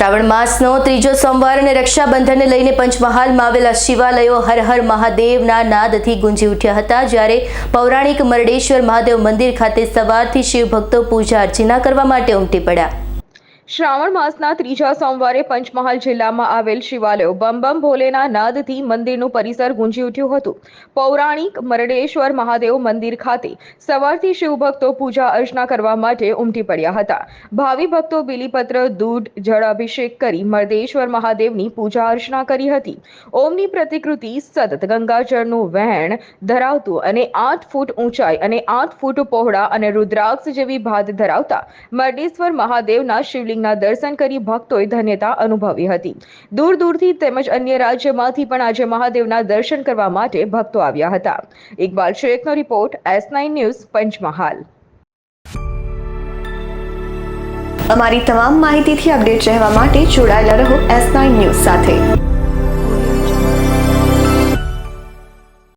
શ્રાવણ માસનો ત્રીજો સોમવાર અને રક્ષાબંધનને લઈને પંચમહાલમાં આવેલા શિવાલયો હર હર મહાદેવના નાદથી ગુંજી ઉઠ્યા હતા. જ્યારે પૌરાણિક મરડેશ્વર મહાદેવ મંદિર ખાતે સવારથી શિવ ભક્તો પૂજા અર્ચના કરવા માટે ઉમટી પડ્યા. શ્રાવણ માસના ત્રીજા સોમવારે પંચમહાલ જિલ્લામાં આવેલ શિવાલયો બમ ભોલેના નાદથી મંદિરનું પરિસર ગુંજી ઉઠ્યું હતું. પૌરાણિક મરડેશ્વર મહાદેવ મંદિર ખાતે સવારથી શિવભક્તો પૂજા અર્ચના કરવા માટે ઉમટી પડ્યા હતા. ભાવિ ભક્તો બિલીપત્ર, દૂધ, જળ અભિષેક કરી મરદેશ્વર મહાદેવની પૂજા અર્ચના કરી હતી. ઓમની પ્રતિકૃતિ સતત ગંગાજળનું વહેણ ધરાવતું અને આઠ ફૂટ ઊંચાઈ અને આઠ ફૂટ પહોળા અને રુદ્રાક્ષ જેવી ભાત ધરાવતા મરડેશ્વર મહાદેવના શિવલિંગના દર્શન કરી ભક્તોએ ધન્યતા અનુભવી હતી. દૂર દૂરથી તેમજ અન્ય રાજ્યમાંથી પણ આજે મહાદેવના દર્શન કરવા માટે ભક્તો આવ્યા હતા. Iqbal શેખનો report S nine news, Panchmahal. અમારી તમામ માહિતીથી અપડેટ રહેવા માટે જોડાયેલા રહો એસ નાઇન ન્યૂઝ સાથે.